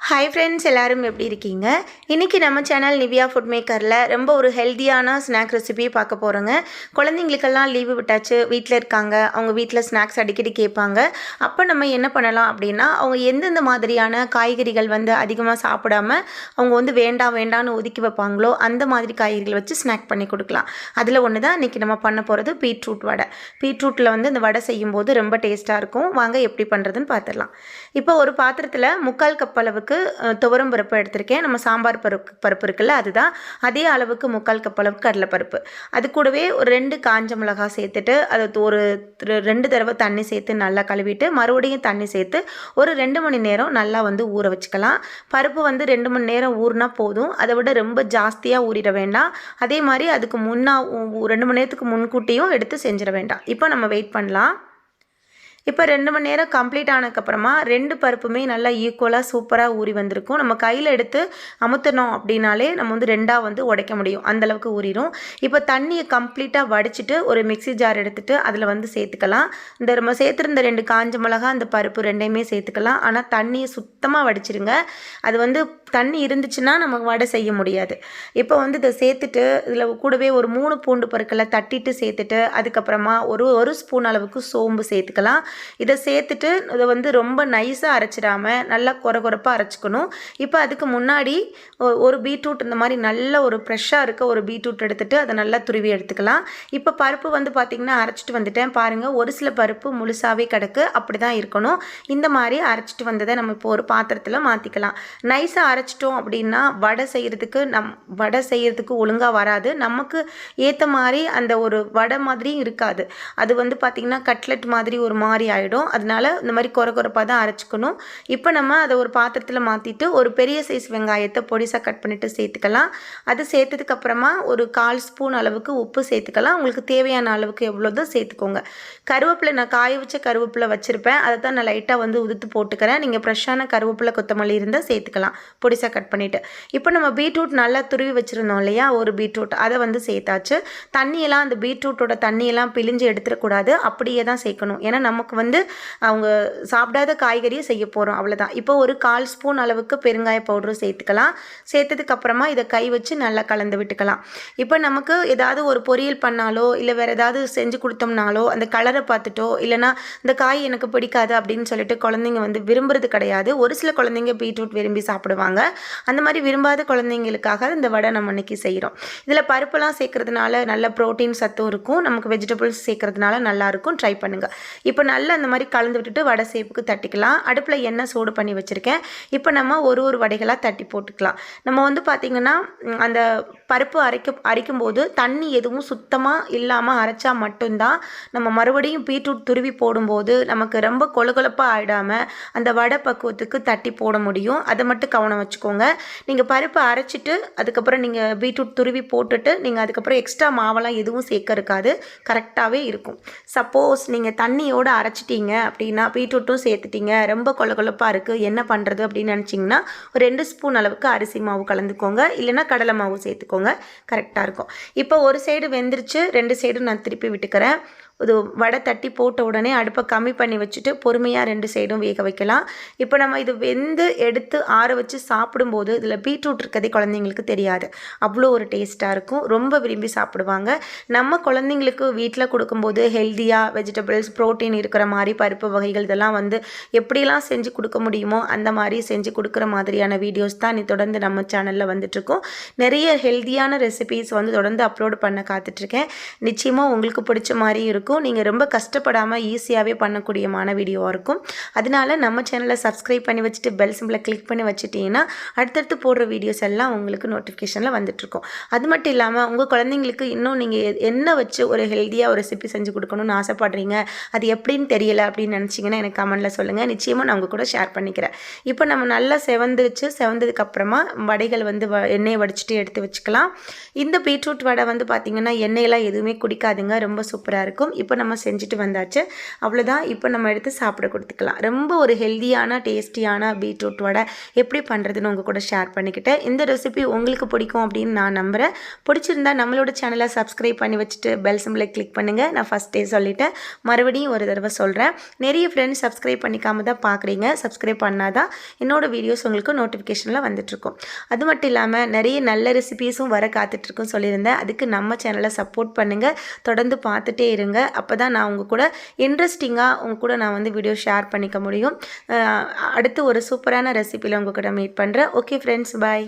Hi friends எல்லோரும் எப்படி இருக்கீங்க? இன்றைக்கி நம்ம சேனல் நிவியா ஃபுட் மேக்கரில் ரொம்ப ஒரு ஹெல்த்தியான ஸ்நாக் ரெசிபி பார்க்க போகிறோங்க குழந்தைங்களுக்கெல்லாம் லீவு விட்டாச்சு வீட்டில் இருக்காங்க அவங்க வீட்டில் ஸ்நாக்ஸ் அடிக்கடி கேட்பாங்க. அப்போ நம்ம என்ன பண்ணலாம் அப்படின்னா அவங்க எந்தெந்த மாதிரியான காய்கறிகள் வந்து அதிகமாக சாப்பிடாம அவங்க வந்து வேண்டாம் வேண்டாம்னு ஒதுக்கி வைப்பாங்களோ அந்த மாதிரி காய்கறிகள் வச்சு ஸ்நாக் பண்ணி கொடுக்கலாம். அதில் ஒன்று தான் இன்றைக்கி நம்ம பண்ண போகிறது பீட்ரூட் வடை. பீட்ரூட்டில் வந்து இந்த வடை செய்யும்போது ரொம்ப டேஸ்ட்டாக இருக்கும். வாங்க எப்படி பண்ணுறதுன்னு பார்த்துடலாம். இப்போ ஒரு பாத்திரத்தில் முக்கால் கப் அளவுக்கு அளவுக்கு துவரம் பருப்பு எடுத்திருக்கேன். நம்ம சாம்பார் பருப்பு பருப்பு இருக்குல்ல அதுதான். அதே அளவுக்கு முக்கால் கப் அளவுக்கு கடலைப்பருப்பு. அது கூடவே ஒரு ரெண்டு காஞ்ச மிளகாய் சேர்த்துட்டு அதை ஒரு ரெண்டு தடவை தண்ணி சேர்த்து நல்லா கழுவிட்டு மறுபடியும் தண்ணி சேர்த்து ஒரு ரெண்டு மணி நேரம் நல்லா வந்து ஊற வச்சுக்கலாம். பருப்பு வந்து ரெண்டு மணி நேரம் ஊறினா போதும். அதை விட ரொம்ப ஜாஸ்தியாக ஊறிட வேண்டாம். அதே மாதிரி அதுக்கு முன்னா ரெண்டு மணி நேரத்துக்கு முன்கூட்டியும் எடுத்து செஞ்சிட வேண்டாம். இப்போ நம்ம வெயிட் பண்ணலாம். இப்போ ரெண்டு மணி நேரம் கம்ப்ளீட் ஆனதுக்கப்புறமா ரெண்டு பருப்புமே நல்லா ஈக்குவலாக சூப்பராக ஊறி வந்திருக்கும். நம்ம கையில் எடுத்து அமுத்தணும் அப்படின்னாலே நம்ம வந்து ரெண்டாக வந்து உடைக்க முடியும். அந்தளவுக்கு ஊறிடும் இப்போ தண்ணியை கம்ப்ளீட்டாக வடிச்சிட்டு ஒரு மிக்ஸி ஜார் எடுத்துகிட்டு அதில் வந்து சேர்த்துக்கலாம். இந்த நம்ம சேர்த்துருந்த ரெண்டு காஞ்ச மிளகா அந்த பருப்பு ரெண்டையுமே சேர்த்துக்கலாம். ஆனால் தண்ணியை சுத்தமாக வடிச்சிருங்க. அது வந்து தண்ணி இருந்துச்சுன்னா நமக்கு வடை செய்ய முடியாது. இப்போ வந்து இதை சேர்த்துட்டு இதில் கூடவே ஒரு மூணு பூண்டு பொருட்களை தட்டிட்டு சேர்த்துட்டு அதுக்கப்புறமா ஒரு ஒரு ஸ்பூன் அளவுக்கு சோம்பு சேர்த்துக்கலாம். இதை சேர்த்துட்டு இதை வந்து ரொம்ப நைஸாக அரைச்சிடாம நல்லா குறை குறைப்பாக அரைச்சிக்கணும். இப்போ அதுக்கு முன்னாடி ஒரு பீட்ரூட் இந்த மாதிரி நல்ல ஒரு ஃப்ரெஷ்ஷாக இருக்க ஒரு பீட்ரூட் எடுத்துகிட்டு அதை நல்லா துருவி எடுத்துக்கலாம். இப்போ பருப்பு வந்து பார்த்திங்கன்னா அரைச்சிட்டு வந்துட்டேன். பாருங்கள் ஒரு சில பருப்பு முழுசாகவே கிடக்கு. அப்படி தான் இருக்கணும். இந்த மாதிரி அரைச்சிட்டு வந்ததை நம்ம இப்போ ஒரு பாத்திரத்தில் மாற்றிக்கலாம் நைஸாக அரைச்சிட்டோம் அப்படின்னா வடை செய்கிறதுக்கு நம் வடை செய்கிறதுக்கு ஒழுங்காக வராது. நமக்கு ஏற்ற மாதிரி அந்த ஒரு வடை மாதிரியும் இருக்காது. அது வந்து பார்த்திங்கன்னா கட்லெட் மாதிரி ஒரு மாதிரி ஆகிடும் அதனால இந்த மாதிரி குறை குறைப்பாக தான் அரைச்சிக்கணும். இப்போ நம்ம அதை ஒரு பாத்திரத்தில் மாற்றிட்டு ஒரு பெரிய சைஸ் வெங்காயத்தை பொடிசாக கட் பண்ணிவிட்டு சேர்த்துக்கலாம். அது சேர்த்ததுக்கப்புறமா ஒரு கால் ஸ்பூன் அளவுக்கு உப்பு சேர்த்துக்கலாம். உங்களுக்கு தேவையான அளவுக்கு எவ்வளோதோ சேர்த்துக்கோங்க. கருவேப்பிலை நான் காய வச்ச கருவேப்பிலை வச்சுருப்பேன். அதை தான் நான் லைட்டாக வந்து உதுத்து போட்டுக்கிறேன். நீங்கள் ஃப்ரெஷ்ஷான கருவேப்பிலை கொத்தமல்லி இருந்தால் சேர்த்துக்கலாம். பொடிசாக கட் பண்ணிவிட்டு இப்போ நம்ம பீட்ரூட் நல்லா துருவி வச்சுருந்தோம் இல்லையா? ஒரு பீட்ரூட். அதை வந்து சேர்த்தாச்சு. தண்ணியெல்லாம் அந்த பீட்ரூட்டோட தண்ணியெல்லாம் பிழிஞ்சு எடுத்துடக்கூடாது. அப்படியே தான் சேர்க்கணும். ஏன்னா நமக்கு வந்து அவங்க சாப்பிடாத காய்கறியை செய்ய போகிறோம் அவ்வளோதான் இப்போ ஒரு கால் ஸ்பூன் அளவுக்கு பெருங்காய பவுடரும் சேர்த்துக்கலாம். சேர்த்ததுக்கப்புறமா இதை கை வச்சு நல்லா கலந்து விட்டுக்கலாம். இப்போ நமக்கு ஏதாவது ஒரு பொரியல் பண்ணாலோ இல்லை வேறு ஏதாவது செஞ்சு கொடுத்தோம்னாலோ அந்த கலரை பார்த்துட்டோ இல்லைனா இந்த காய் எனக்கு பிடிக்காது அப்படின்னு சொல்லிட்டு குழந்தைங்க வந்து விரும்புறது கிடையாது. ஒரு சில குழந்தைங்க பீட்ரூட் விரும்பி சாப்பிடுவாங்க. அந்த மாதிரி விரும்பாத குழந்தைங்களுக்காக இந்த வடை நம்ம இன்னைக்கு செய்கிறோம் இதில் பருப்பெல்லாம் சேர்க்கறதுனால நல்ல ப்ரோட்டீன் சத்தும் இருக்கும். நமக்கு வெஜிடபிள்ஸ் சேர்க்கறதுனால நல்லாயிருக்கும் ட்ரை பண்ணுங்கள் இப்போ நல்ல அந்த மாதிரி கலந்து விட்டுட்டு வடை சேப்புக்கு தட்டிக்கலாம். அடுப்பில் எண்ணெய் சூடு பண்ணி வச்சுருக்கேன். இப்போ நம்ம ஒரு ஒரு வடைகளாக தட்டி போட்டுக்கலாம். நம்ம வந்து பார்த்திங்கன்னா அந்த பருப்பு அரைக்க அரைக்கும் போது தண்ணி எதுவும் சுத்தமாக இல்லாமல் அரைச்சா மட்டும்தான் நம்ம மறுபடியும் பீட்ரூட் துருவி போடும்போது நமக்கு ரொம்ப கொழுகொழப்பாக ஆயிடாமல் அந்த வடை பக்குவத்துக்கு தட்டி போட முடியும். அதை மட்டும் கவனம் வச்சுக்கோங்க. நீங்கள் பருப்பு அரைச்சிட்டு அதுக்கப்புறம் நீங்கள் பீட்ரூட் துருவி போட்டுட்டு நீங்கள் அதுக்கப்புறம் எக்ஸ்ட்ரா மாவெல்லாம் எதுவும் சேர்க்க இருக்காது. கரெக்டாகவே இருக்கும். சப்போஸ் நீங்கள் தண்ணியோடு அரைச்சிட்டிங்க அப்படின்னா பீட்ரூட்டும் சேர்த்துட்டிங்க. ரொம்ப கொழகொழப்பாக இருக்குது என்ன பண்ணுறது அப்படின்னு நினச்சிங்கன்னா ஒரு ரெண்டு ஸ்பூன் அளவுக்கு அரிசி மாவு கலந்துக்கோங்க. இல்லைன்னா கடலை மாவு சேர்த்துக்கோங்க. கரெக்டாக இருக்கும். இப்போ ஒரு சைடு வெந்துருச்சு. ரெண்டு சைடும் நான் திருப்பி விட்டுக்கிறேன். இது வடை தட்டி போட்ட உடனே அடுப்பை கம்மி பண்ணி வச்சுட்டு பொறுமையாக ரெண்டு சைடும் வேக வைக்கலாம். இப்போ நம்ம இது வெந்து எடுத்து ஆற வச்சு சாப்பிடும்போது இதில் பீட்ரூட் இருக்கதே குழந்தைங்களுக்கு தெரியாது. அவ்வளோ ஒரு டேஸ்ட்டாக இருக்கும். ரொம்ப விரும்பி சாப்பிடுவாங்க. நம்ம குழந்தைங்களுக்கு வீட்டில் கொடுக்கும்போது ஹெல்த்தியாக வெஜிடபிள்ஸ் ப்ரோட்டீன் இருக்கிற மாதிரி பருப்பு வகைகள் இதெல்லாம் வந்து எப்படிலாம் செஞ்சு கொடுக்க முடியுமோ அந்த மாதிரி செஞ்சு கொடுக்குற மாதிரியான வீடியோஸ் தான் நீ தொடர்ந்து நம்ம சேனலில் வந்துட்டுருக்கோம் நிறைய ஹெல்த்தியான ரெசிபீஸ் வந்து தொடர்ந்து அப்லோட் பண்ண காத்துட்ருக்கேன் நிச்சயமாக உங்களுக்கு பிடிச்ச மாதிரி இருக்கும். இருக்கும். நீங்கள் ரொம்ப கஷ்டப்படாமல் ஈஸியாகவே பண்ணக்கூடியமான வீடியோவாக இருக்கும். அதனால நம்ம சேனலை சப்ஸ்கிரைப் பண்ணி வச்சுட்டு பெல் சிம்பிளை கிளிக் பண்ணி வச்சுட்டீங்கன்னா அடுத்தடுத்து போடுற வீடியோஸ் எல்லாம் உங்களுக்கு நோட்டிஃபிகேஷனில் வந்துட்டுருக்கும் அது மட்டும் இல்லாமல் உங்கள் குழந்தைங்களுக்கு இன்னும் நீங்கள் என்ன வச்சு ஒரு ஹெல்த்தியாக ஒரு ரெசிபி செஞ்சு கொடுக்கணும்னு ஆசைப்படுறீங்க? அது எப்படின்னு தெரியல அப்படின்னு நினச்சிங்கன்னா எனக்கு கமெண்ட்டில் சொல்லுங்கள் நிச்சயமாக நான் உங்கள் கூட ஷேர் பண்ணிக்கிறேன். இப்போ நம்ம நல்லா செவந்துருச்சு. செவந்ததுக்கப்புறமா வடைகள் வந்து வ எண்ணெயை வடிச்சிட்டு எடுத்து வச்சுக்கலாம். இந்த பீட்ரூட் வடை வந்து பார்த்திங்கன்னா எண்ணெயெல்லாம் எதுவுமே குடிக்காதுங்க. ரொம்ப சூப்பராக இருக்கும். இப்போ நம்ம செஞ்சுட்டு வந்தாச்சு. அவ்வளோதான் இப்போ நம்ம எடுத்து சாப்பிட கொடுத்துக்கலாம். ரொம்ப ஒரு ஹெல்தியான டேஸ்டியான பீட்ரூட் வடை எப்படி பண்ணுறதுன்னு உங்கள் கூட ஷேர் பண்ணிக்கிட்டேன். இந்த ரெசிபி உங்களுக்கு பிடிக்கும் அப்படின்னு நான் நம்புகிறேன் பிடிச்சிருந்தா நம்மளோட சேனலை சப்ஸ்கிரைப் பண்ணி வச்சுட்டு பெல் சிம்பிளை கிளிக் பண்ணுங்கள் நான் ஃபஸ்ட்டே சொல்லிட்டேன். மறுபடியும் ஒரு தடவை சொல்கிறேன் நிறைய ஃப்ரெண்ட்ஸ் சப்ஸ்கிரைப் பண்ணிக்காம தான் பார்க்குறீங்க சப்ஸ்கிரைப் பண்ணாதான் என்னோடய வீடியோஸ் உங்களுக்கு நோட்டிஃபிகேஷனில் வந்துட்டுருக்கும். அது மட்டும் இல்லாமல் நிறைய நல்ல ரெசிபிஸும் வர காத்துட்ருக்குன்னு சொல்லியிருந்தேன். அதுக்கு நம்ம சேனலை சப்போர்ட் பண்ணுங்கள் தொடர்ந்து பார்த்துட்டே இருங்க. அப்போ தான் நான் உங்கள் கூட இன்ட்ரெஸ்டிங்காக உங்கள் கூட நான் வந்து வீடியோ ஷேர் பண்ணிக்க முடியும். அடுத்து ஒரு சூப்பரான ரெசிபியில் உங்கள் கூட மீட் பண்ணுறேன் ஓகே ஃப்ரெண்ட்ஸ் பாய்